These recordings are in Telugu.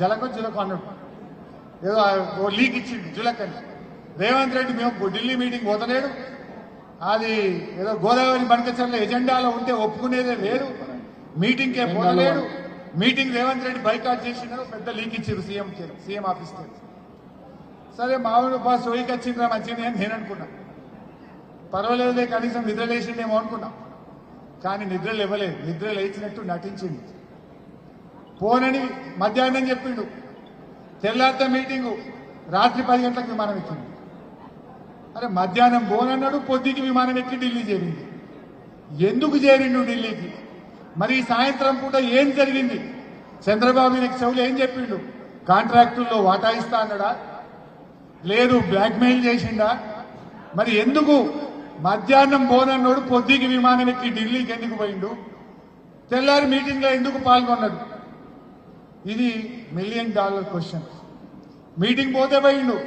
జలకు జులకు అన్నాడు. ఏదో ఓ లీక్ ఇచ్చింది జులకని. రేవంత్ రెడ్డి మేము ఢిల్లీ మీటింగ్ పోతలేడు అది ఏదో గోదావరి బనకచర్ల ఎజెండాలో ఉంటే ఒప్పుకునేదే లేదు. మీటింగ్కే పోతలేడు మీటింగ్ రేవంత్ రెడ్డి బైకాట్ చేసినారు పెద్ద లీక్ ఇచ్చారు సీఎం సీఎం ఆఫీస్కి సరే మామూలు బాస్ సోయికి వచ్చిందిరా మంచిది అని నేను అనుకున్నా. పర్వాలేదులే కనీసం నిద్ర లేచిండేమో అనుకున్నా. కానీ నిద్ర లేవలేదు. నిద్ర లేచినట్టు నటించింది పోనని మధ్యాహ్నం చెప్పిండు. తెల్లారితే మీటింగు రాత్రి పది గంటలకు విమానం ఎక్కింది అరే మధ్యాహ్నం పోనన్నాడు పొద్దుకి విమానం ఎక్కి ఢిల్లీ చేరింది ఎందుకు చేరిండు ఢిల్లీకి? మరి సాయంత్రం పూట ఏం జరిగింది? చంద్రబాబు నాయుడు చెవులు ఏం చెప్పిండు? కాంట్రాక్టుల్లో వాటా ఇస్తా అన్నాడా? లేదు బ్లాక్మెయిల్ చేసిండా? మరి ఎందుకు? మధ్యాహ్నం పోనన్నోడు పొద్దుకి విమానం ఎక్కి ఢిల్లీకి ఎందుకు పోయిండు? తెల్లారి మీటింగ్లో ఎందుకు పాల్గొన్నాడు? ఇది మిలియన్ డాలర్ క్వశ్చన్ మీటింగ్ పోతే పోయిండు.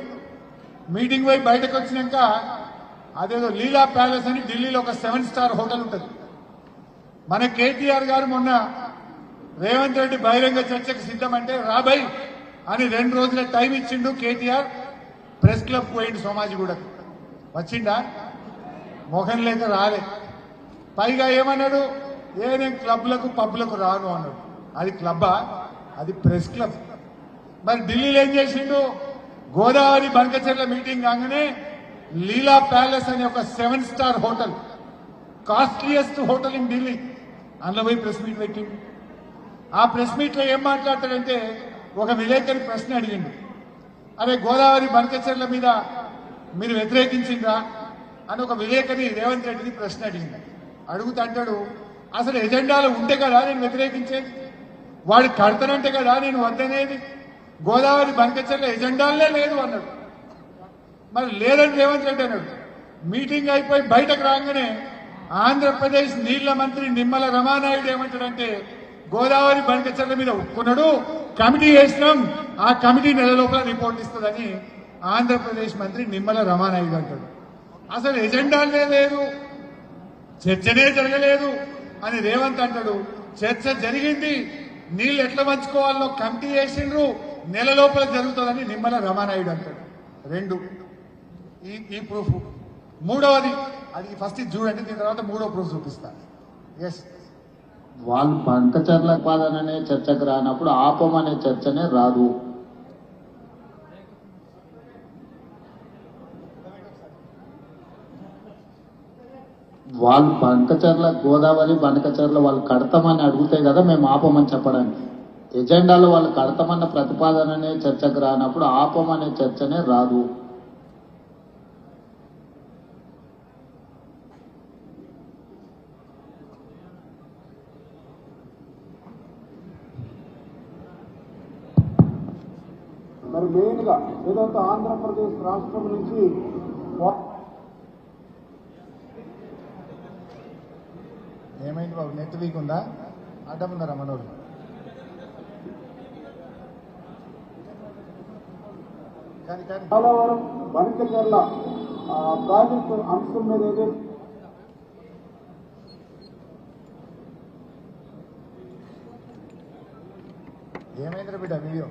మీటింగ్ పోయి బయటకు వచ్చినాక అదేదో లీలా ప్యాలెస్ అని ఢిల్లీలో ఒక సెవెన్ స్టార్ హోటల్ ఉంటుంది. మన కేటీఆర్ గారు మొన్న రేవంత్ రెడ్డి బహిరంగ చర్చకు సిద్ధమంటే రాబై అని రెండు రోజుల టైం ఇచ్చిండు కేటీఆర్. ప్రెస్ క్లబ్ పోయిండు సోమాజిగూడకు వచ్చిండా? మొహం లేక రాలే. పైగా ఏమన్నాడు? ఏ నేను క్లబ్లకు పబ్లకు రాను అన్నాడు. అది క్లబ్బా? అది ప్రెస్ క్లబ్. మరి ఢిల్లీలో ఏం చేసిండు? గోదావరి బంకచెర్ల మీటింగ్ కాగానే లీలా ప్యాలెస్ అనే ఒక seven star hotel costliest hotel in Delhi అందులో పోయి ప్రెస్ మీట్ పెట్టిండు. ఆ ప్రెస్ మీట్లో ఏం మాట్లాడతాడంటే ఒక విలేకరి ప్రశ్న అడిగిండు. అరే గోదావరి బంకచెర్ల మీద మీరు వ్యతిరేకించిందా అని ఒక విలేకరి రేవంత్ రెడ్డిని ప్రశ్న అడిగింది అడుగుతా అంటాడు అసలు ఎజెండాలు ఉంటే కదా నేను వ్యతిరేకించేది? వాడు కడతానంటే కదా నేను వద్దనేది? గోదావరి బంకచర్ల ఎజెండాలే లేదు అన్నాడు. మరి లేదని రేవంత్ రెడ్డి అన్నాడు. మీటింగ్ అయిపోయి బయటకు రాగానే ఆంధ్రప్రదేశ్ నీళ్ళ మంత్రి నిమ్మల రమానాయుడు ఏమంటాడంటే గోదావరి బంకచర్ల మీద ఒప్పుకున్నాడు కమిటీ వేసినాం ఆ కమిటీ నెల లోపల రిపోర్ట్ ఇస్తుందని ఆంధ్రప్రదేశ్ మంత్రి నిమ్మల రమానాయుడు అంటాడు. అసలు ఎజెండాలే లేదు చర్చనే జరగలేదు అని రేవంత్ అంటాడు. చర్చ జరిగింది నీళ్ళు ఎట్లా పంచుకోవాలో కమిటీ వేసిండ్రు నెల లోపల జరుగుతుందని నిమ్మల రమానాయుడు అంటాడు. రెండు. ఈ ఈ ప్రూఫ్ మూడవది అది ఫస్ట్ చూడండి దీని తర్వాత మూడో ప్రూఫ్ చూపిస్తాను ఎస్ వాళ్ళు పంకచర్ల పాదననే చర్చకు రానప్పుడు ఆపం అనే చర్చనే రాదు. వాళ్ళు బంకచర్ల గోదావరి బంకచర్ల వాళ్ళు కడతామని అడిగితే కదా మేము ఆపమని చెప్పడానికి. ఎజెండాలో వాళ్ళు కడతామన్న ప్రతిపాదననే చర్చకు రానప్పుడు ఆపమనే చర్చనే రాదు. మరి మెయిన్గా ఏదైతే ఆంధ్రప్రదేశ్ రాష్ట్రం నుంచి వా- ఏమైంది బాబు? నెట్ వీక్ ఉందా అడ్డం ఉన్నారా మనోడు కానీ. కానీ పోలవరం బనకచర్ల ఆ, ప్రాజెక్టు అంశం మీద ఏదైతే ఏమైందిరా బిడ్డ వీడియో?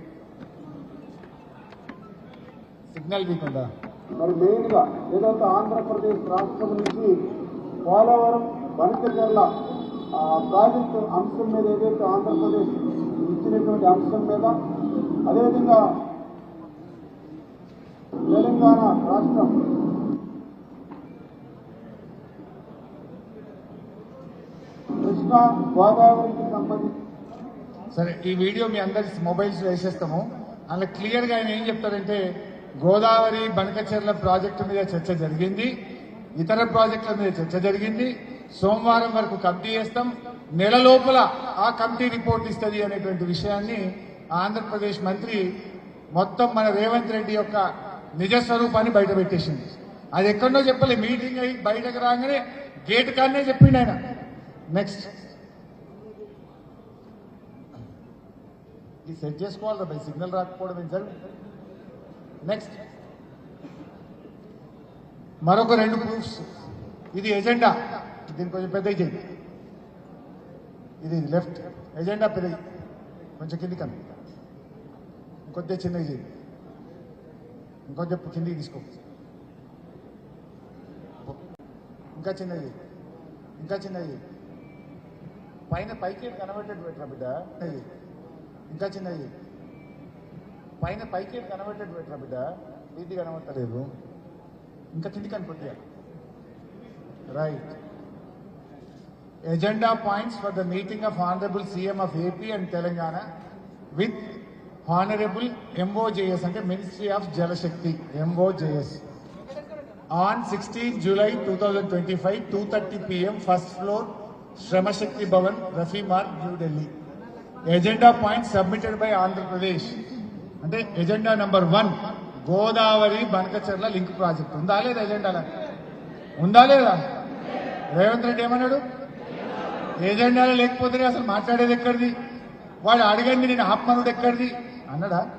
సిగ్నల్ వీక్ ఉందా మరి మెయిన్గా ఏదైతే ఆంధ్రప్రదేశ్ రాష్ట్రం నుంచి పోలవరం ఆ, ప్రాజెక్టు అంశం మీద ఏదైతే ఆంధ్రప్రదేశ్ ఇచ్చినటువంటి అంశం మీద అదేవిధంగా తెలంగాణ రాష్ట్రం కృష్ణా గోదావరికి సంబంధించి సరే ఈ వీడియో మీ అందరి మొబైల్స్ వేసేస్తాము. అందులో క్లియర్గా ఆయన ఏం చెప్తారంటే గోదావరి బనకచెర్ల ప్రాజెక్టు మీద చర్చ జరిగింది ఇతర ప్రాజెక్టుల మీద చర్చ జరిగింది సోమవారం వరకు కమిటీ చేస్తాం. నెల లోపల ఆ కమిటీ రిపోర్ట్ ఇస్తుంది అనేటువంటి విషయాన్ని ఆంధ్రప్రదేశ్ మంత్రి మొత్తం మన రేవంత్ రెడ్డి యొక్క నిజ స్వరూపాన్ని బయట పెట్టేసింది. అది ఎక్కడో చెప్పలే మీటింగ్ అయ్యి బయటకు రాగానే గేట్ కాడనే చెప్పిండు ఆయన. నెక్స్ట్ ఇది సెట్ చేసుకోవాలి బై సిగ్నల్ రాకపోవడం సార్ నెక్స్ట్ మరొక రెండు ప్రూఫ్స్ ఇది ఎజెండా దీన్ని కొంచెం పెద్ద చేయండి ఇది లెఫ్ట్ ఎజెండా పెద్దది కొంచెం కింది అంది ఇంకొద్ది చిన్నగా చేయండి ఇంకొద్ది కిందికి తీసుకో. ఇంకా చిన్నది చేయి. ఇంకా చిన్నది చేయి. పైన పైకి కనబట్టేట్టు పెట్టరా బిడ్డ? ఇంకా చిన్నది చేయి. పైన పైకి కనబడేట్టు పెట్టరా బిడ్డ? ఇది కనబడతలేదు. ఇంకా కిందికి అనుకుంటా right. Agenda points for the meeting of Honorable CM of AP and Telangana with Honorable MOJS అంటే Ministry of Jal Shakti MOJS on 16 July 2025 2:30 p.m. first floor Shrama Shakti Bhavan Rafi Marg New Delhi agenda points submitted by Andhra Pradesh అంటే agenda number one Godavari Banakacherla link project ఉందా లేదా ఎజెండాలో ఉందా లేదా రేవంత్ రెడ్డి ఏమన్నాడు ఏజెండాలో లేకపోతే అసలు మాట్లాడేది ఎక్కడిది? వాడు అడగండి నేను ఆత్మనుడు ఎక్కడిది? అన్నాడా?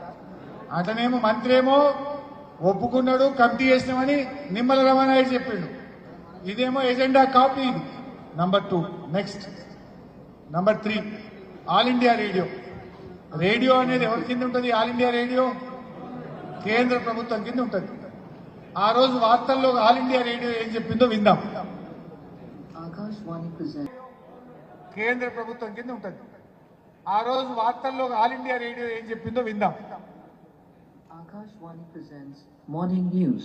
అతనేమో మంత్రి ఏమో ఒప్పుకున్నాడు కమిటీ చేసినామని నిమ్మల రమణాయుడు చెప్పిండు. ఇదేమో ఎజెండా కాపీ ఇది. Number two next number three all India radio radio అనేది ఎవరి కింద ఉంటుంది? ఆల్ ఇండియా రేడియో కేంద్ర ప్రభుత్వం కింద ఉంటుంది. ఆ రోజు వార్తల్లో ఆల్ ఇండియా రేడియో ఏం చెప్పిందో విందాం. కేంద్ర ప్రభుత్వం కింద ఉంటుంది ఆ రోజు వార్తల్లో ఆల్ ఇండియా రేడియో ఏం చెప్పిందో విందాం Akashvani presents Morning News.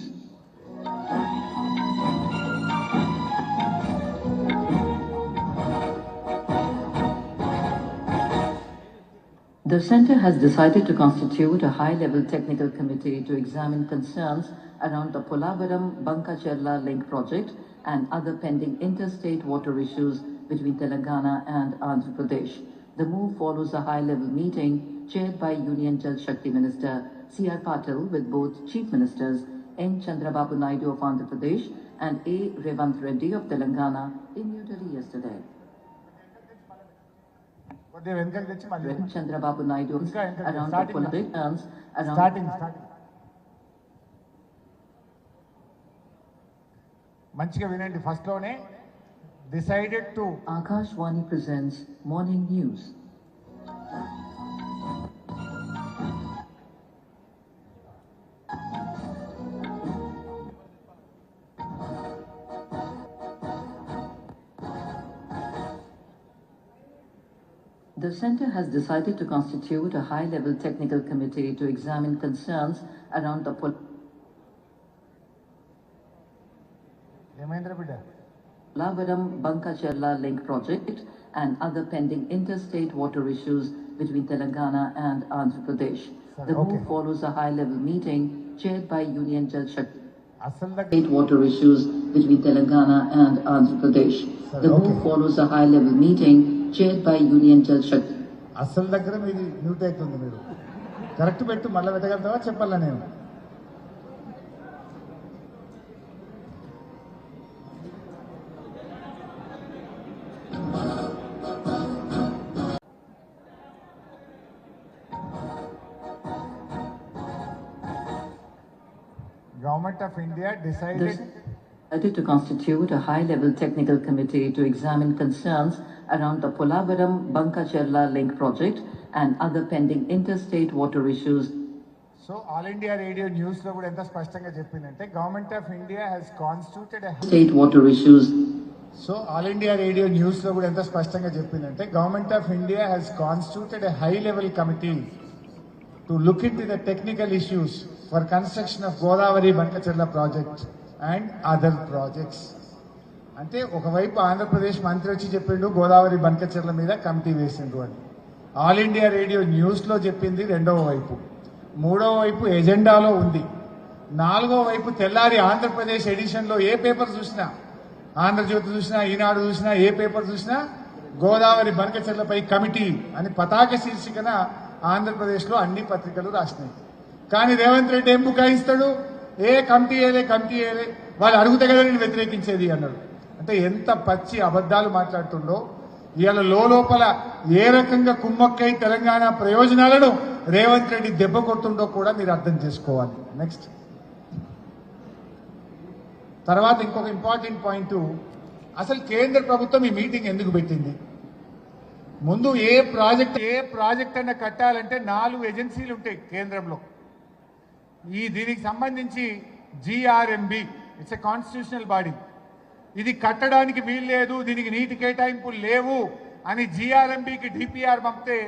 The Centre has decided to constitute a high-level technical committee to examine concerns around the Polavaram Bankacherla link project and other pending interstate water issues between Telangana and Andhra Pradesh. The move follows a high-level meeting chaired by Union Jal Shakti Minister C.R. Patil with both Chief Ministers N. Chandrababu Naidu of Andhra Pradesh and A. Revant Reddy of Telangana in New Delhi yesterday. కొద్దిగా వెనకకి తెచ్చి మళ్ళీ N. Chandrababu Naidu Inka, inka, around the starting now. political around starting starting మంచిగా వినండి first decided to. Akashwani presents morning news. The center has decided to constitute a high-level technical committee to examine concerns around the... Yamendra బిడ్డ Lavaram Bankacherla link project and other pending interstate water issues between Telangana and Andhra Pradesh. The Okay. move follows a high-level meeting chaired by Union Jal Shakti. అసలు దగ్గర State water issues between Telangana and Andhra Pradesh. The Okay. move follows a high-level meeting chaired by Union Jal Shakti. అసలు దగ్గర మీది మ్యూట్ అవుతుంది మీరు కరెక్ట్ పెట్టు మళ్ళీ పెట్టగలుగుతావా చెప్పాలా నేను government of India The decided decided to constitute a high-level technical committee to examine concerns around the Polavaram Bankacherla link project and other pending interstate water issues so all India radio news లో కూడా ఎంత స్పష్టంగా చెప్పిందంటే government of India has constituted state water issues so all India radio news లో కూడా ఎంత స్పష్టంగా చెప్పిందంటే government of India has constituted a high level committee to look into the technical issues For construction of Godavari Banakacherla project and other projects అంటే ఒకవైపు ఆంధ్రప్రదేశ్ మంత్రి వచ్చి చెప్పిండు గోదావరి బంకచెర్ల మీద కమిటీ వేసిండు అని. ఆల్ ఇండియా రేడియో న్యూస్లో చెప్పింది రెండవ వైపు. మూడవ వైపు ఎజెండాలో ఉంది. నాలుగో వైపు తెల్లారి ఆంధ్రప్రదేశ్ ఎడిషన్లో ఏ పేపర్ చూసినా ఆంధ్రజ్యోతి చూసినా ఈనాడు చూసినా ఏ పేపర్ చూసినా గోదావరి బనకచెర్లపై కమిటీ అని పతాక శీర్షికన ఆంధ్రప్రదేశ్లో అన్ని పత్రికలు రాసినాయి. కానీ రేవంత్ రెడ్డి ఏం బుకాయిస్తాడు ఏ కమిటీ వేయలే కమిటీ వేయలే. వాళ్ళు అడుగుతే కదా నేను వ్యతిరేకించేది అన్నాడు. అంటే ఎంత పచ్చి అబద్ధాలు మాట్లాడుతుండో. ఇవాళ లోపల ఏ రకంగా కుమ్మక్కై తెలంగాణ ప్రయోజనాలను రేవంత్ రెడ్డి దెబ్బ కొట్టుండో కూడా మీరు అర్థం చేసుకోవాలి. నెక్స్ట్ తర్వాత ఇంకొక ఇంపార్టెంట్ పాయింట్ అసలు కేంద్ర ప్రభుత్వం ఈ మీటింగ్ ఎందుకు పెట్టింది? ముందు ఏ ప్రాజెక్ట్ ఏ ప్రాజెక్ట్ అన్న కట్టాలంటే నాలుగు ఏజెన్సీలు ఉంటాయి కేంద్రంలో. ఈ దీనికి సంబంధించి GRMB it's a constitutional body ఇది కట్టడానికి వీలు లేదు దీనికి నీటి కేటాయింపులు లేవు అని జిఆర్ఎంబికి డిపిఆర్ పంపితే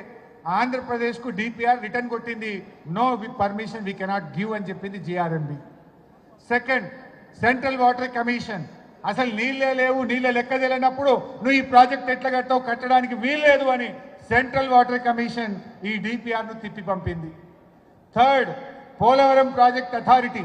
ఆంధ్రప్రదేశ్కు డిపిఆర్ రిటర్న్ కొట్టింది. No with permission we cannot give అని చెప్పింది GRMB second central water commission అసలు నీళ్ళే లేవు నీళ్ళ లెక్క తెలియనప్పుడు నువ్వు ఈ ప్రాజెక్ట్ ఎట్లా కట్టావు కట్టడానికి వీల్లేదు అని సెంట్రల్ వాటర్ కమిషన్ ఈ డిపిఆర్ను తిప్పి పంపింది. Third Polavaram project authority.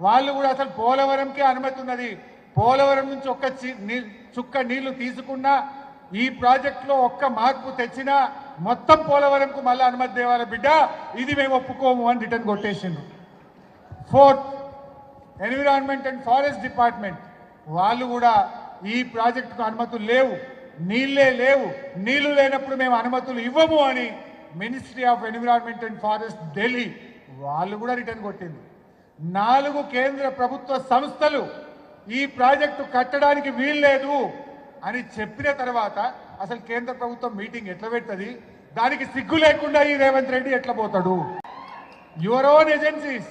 వాళ్ళు కూడా అసలు పోలవరంకే అనుమతి ఉన్నది. పోలవరం నుంచి ఒక్క చి- నీ- చుక్క నీళ్ళు తీసుకున్నా ఈ ప్రాజెక్టులో ఒక్క మార్పు తెచ్చినా మొత్తం పోలవరంకు మళ్ళీ అనుమతి దేవాల బిడ్డ. ఇది మేము ఒప్పుకోము అని return కొట్టేసిండ్రు. Fourth environment and forest department. వాళ్ళు కూడా ఈ ప్రాజెక్టుకు అనుమతులు లేవు. నీళ్ళే లేవు. నీళ్ళు లేనప్పుడు మేము అనుమతులు ఇవ్వము అని ministry of environment and forest Delhi వాళ్ళు కూడా రిటర్న్ కొట్టింది. నాలుగు కేంద్ర ప్రభుత్వ సంస్థలు ఈ ప్రాజెక్టు కట్టడానికి వీల్లేదు అని చెప్పిన తర్వాత అసలు కేంద్ర ప్రభుత్వం మీటింగ్ ఎట్లా పెట్టది దానికి సిగ్గు లేకుండా ఈ రేవంత్ రెడ్డి ఎట్లా పోతాడు? Your own agencies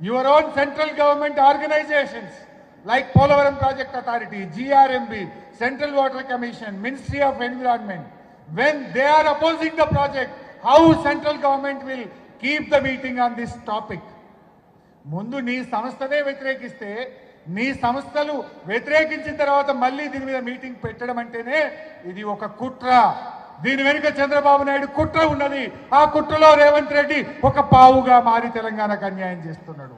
your own central government organisations like Polavaram project authority GRMB central water commission ministry of environment when they are opposing the project how central government will keep the meeting on this topic ముందు నీ సంస్థనే వ్యతిరేకిస్తే నీ సంస్థలు వ్యతిరేకించిన తర్వాత మళ్ళీ దీని మీద మీటింగ్ పెట్టడం అంటేనే ఇది ఒక కుట్ర. దీని వెనుక చంద్రబాబు నాయుడు కుట్ర ఉన్నది. ఆ కుట్రలో రేవంత్ రెడ్డి ఒక పావుగా మారి తెలంగాణకు అన్యాయం చేస్తున్నాడు.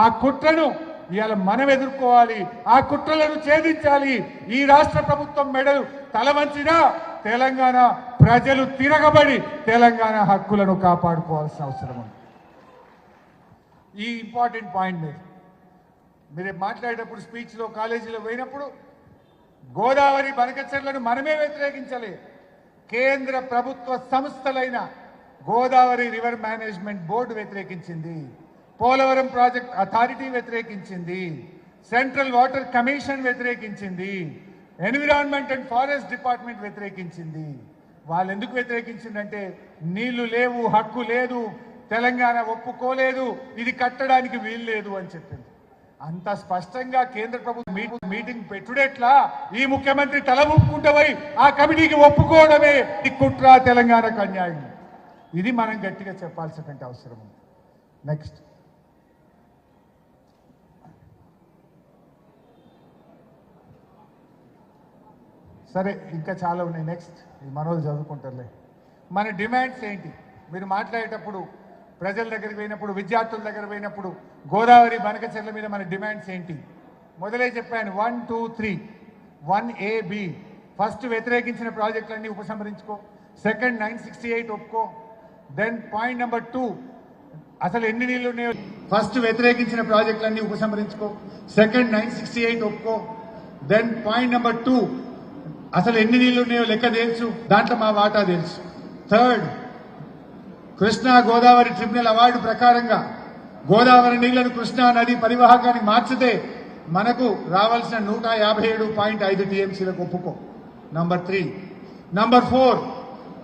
ఆ కుట్రను ఇవాళ మనం ఎదుర్కోవాలి. ఆ కుట్రలను ఛేదించాలి. ఈ రాష్ట్ర ప్రభుత్వం మెడలు తల తెలంగాణ ప్రజలు తిరగబడి తెలంగాణ హక్కులను కాపాడుకోవాల్సిన అవసరం ఉంది. ఈ ఇంపార్టెంట్ పాయింట్ మీరు మీరు మాట్లాడేటప్పుడు స్పీచ్లో కాలేజీలో పోయినప్పుడు గోదావరి బనకచెర్లను మనమే వ్యతిరేకించలే. కేంద్ర ప్రభుత్వ సంస్థలైన గోదావరి రివర్ మేనేజ్మెంట్ బోర్డు వ్యతిరేకించింది. పోలవరం ప్రాజెక్ట్ అథారిటీ వ్యతిరేకించింది. సెంట్రల్ వాటర్ కమిషన్ వ్యతిరేకించింది. ఎన్విరాన్మెంట్ అండ్ ఫారెస్ట్ డిపార్ట్మెంట్ వ్యతిరేకించింది. వాళ్ళు ఎందుకు వ్యతిరేకించిందంటే నీళ్ళు లేవు హక్కు లేదు తెలంగాణ ఒప్పుకోలేదు ఇది కట్టడానికి వీలు లేదు అని చెప్పింది. అంత స్పష్టంగా కేంద్ర ప్రభుత్వం మీటింగ్ పెట్టుడెట్లా? ఈ ముఖ్యమంత్రి తల ఊపుకుంటూ ఆ కమిటీకి ఒప్పుకోవడమే ఈ కుట్ర తెలంగాణకు అన్యాయం. ఇది మనం గట్టిగా చెప్పాల్సినటువంటి అవసరం ఉంది. నెక్స్ట్ సరే ఇంకా చాలా ఉన్నాయి. నెక్స్ట్ ఈ మనోళ్ళు చదువుకుంటారులే. మన డిమాండ్స్ ఏంటి? మీరు మాట్లాడేటప్పుడు ప్రజల దగ్గరికి పోయినప్పుడు విద్యార్థుల దగ్గర పోయినప్పుడు గోదావరి బనకచెర్ల మీద మన డిమాండ్స్ ఏంటి? మొదలే చెప్పాను. One two three one A B first వ్యతిరేకించిన ప్రాజెక్టులన్నీ ఉపసంహరించుకో. సెకండ్ నైన్ సిక్స్టీ ఎయిట్ ఒప్పుకో. దెన్ పాయింట్ నెంబర్ టూ అసలు ఎన్ని నీళ్ళు ఉన్నాయో ఫస్ట్ వ్యతిరేకించిన ప్రాజెక్టులన్నీ ఉపసంహరించుకో. సెకండ్ నైన్ సిక్స్టీ ఎయిట్ ఒప్పుకో. దెన్ పాయింట్ నెంబర్ టూ అసలు ఎన్ని నీళ్ళు ఉన్నాయో లెక్క తెలుసు. దాంట్లో మా వాటా తెలుసు. Third Krishna Godavari tribunal award ప్రకారంగా గోదావరి నీళ్ళను కృష్ణా నది పరివాహకాన్ని మార్చితే మనకు రావాల్సిన నూట యాభై ఏడు పాయింట్ ఐదు టీఎంసీలకు ఒప్పుకో. Number three number four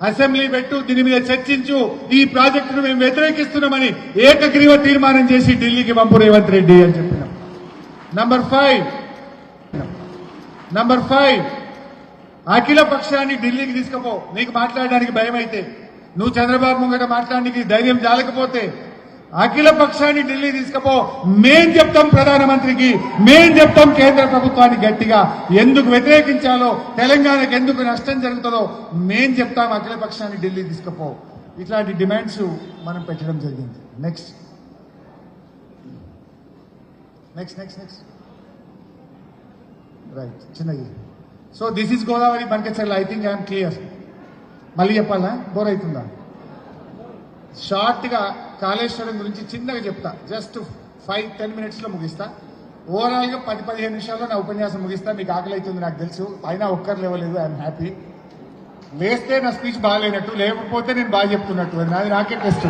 assembly పెట్టు దీని మీద చర్చించు. ఈ ప్రాజెక్టును మేము వ్యతిరేకిస్తున్నామని ఏకగ్రీవ తీర్మానం చేసి ఢిల్లీకి పంపు రేవంత్ రెడ్డి అని చెప్పినాం. నంబర్ ఫైవ్ నంబర్ ఫైవ్ అఖిల పక్షాన్ని ఢిల్లీకి తీసుకుపో. నీకు మాట్లాడడానికి భయం అయితే నువ్వు చంద్రబాబు ముంగట మాట్లాడడానికి ధైర్యం జాలకపోతే అఖిల పక్షాన్ని ఢిల్లీ తీసుకుపో. మేం చెప్తాం ప్రధానమంత్రికి మేం చెప్తాం కేంద్ర ప్రభుత్వాన్ని గట్టిగా. ఎందుకు వ్యతిరేకించాలో తెలంగాణకు ఎందుకు నష్టం జరుగుతుందో మేం చెప్తాం అఖిల పక్షాన్ని ఢిల్లీ తీసుకుపో. ఇట్లాంటి డిమాండ్స్ మనం పెట్టడం జరిగింది. Next next next next right చిన్నది. So this is Godavari Banakacherla I think I'm clear మళ్ళీ చెప్పాలా? బోర్ అవుతుందా షార్ట్గా కాళేశ్వరం గురించి చిన్నగా చెప్తా. జస్ట్ ఫైవ్ టెన్ మినిట్స్లో ముగిస్తా. ఓవరాల్గా పది పదిహేను నిమిషాల్లో నా ఉపన్యాసం ముగిస్తా. మీకు ఆకలి అవుతుంది నాకు తెలుసు. అయినా ఒక్కరు లేవలేదు ఐఎమ్ హ్యాపీ లేస్తే నా స్పీచ్ బాగాలేనట్టు లేకపోతే నేను బాగా చెప్తున్నట్టు. నాది నాకే టెస్ట్